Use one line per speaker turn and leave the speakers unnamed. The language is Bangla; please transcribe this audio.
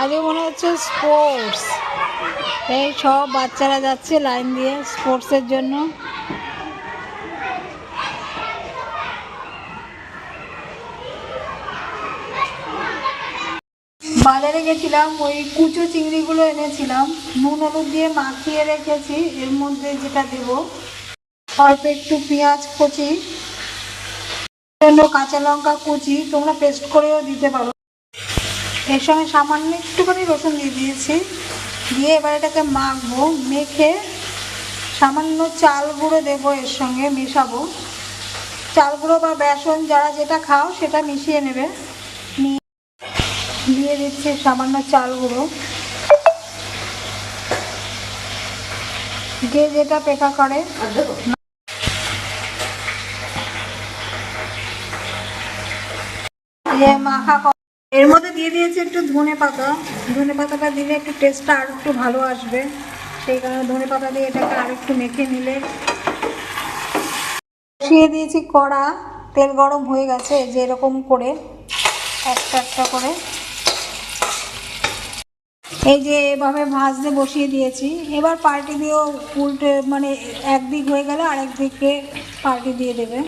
আজকে মনে হচ্ছে স্পোর্টস এই সব বাচ্চারা যাচ্ছে লাইন দিয়ে স্পোর্টসের জন্য। বাজারে গেছিলাম, ওই কুচো চিংড়িগুলো এনেছিলাম। নুন হলুদ দিয়ে মাখিয়ে রেখেছি, এর মধ্যে যেটা দেব। অল্প একটু পেঁয়াজ কুচি, কাঁচা লঙ্কা কুচি, তোমরা পেস্ট করেও দিতে পারো। এর সঙ্গে সামান্য একটুখানি রসুন দিয়ে দিয়েছি। দিয়ে এবার এটাকে মাখবো, মেখে সামান্য চাল গুঁড়ো দেবো এর সঙ্গে, মেশাবো। চাল গুঁড়ো বা বেসন, যারা যেটা খাও সেটা মিশিয়ে নেবে। দিয়ে দিচ্ছি সামান্য চাল গুঁড়ো। যে যেটা পেটা করে। মাখা এর মধ্যে দিয়ে দিয়েছি একটু ধনে পাতা। ধনে পাতাটা দিলে একটু টেস্টটা আর একটু ভালো আসবে। সেই কারণে ধনে পাতা দিয়ে এটাকে আর একটু মেখে নিলে। বসিয়ে দিয়েছি কড়া। তেল গরম হয়ে গেছে যে এরকম করে, একটা একটা করে। এই যে এভাবে ভাজতে বসিয়ে দিয়েছি। এবার পাল্টি দিয়েও উল্টে মানে একদিক হয়ে গেলে আরেক দিকে পাল্টি দিয়ে দেবে।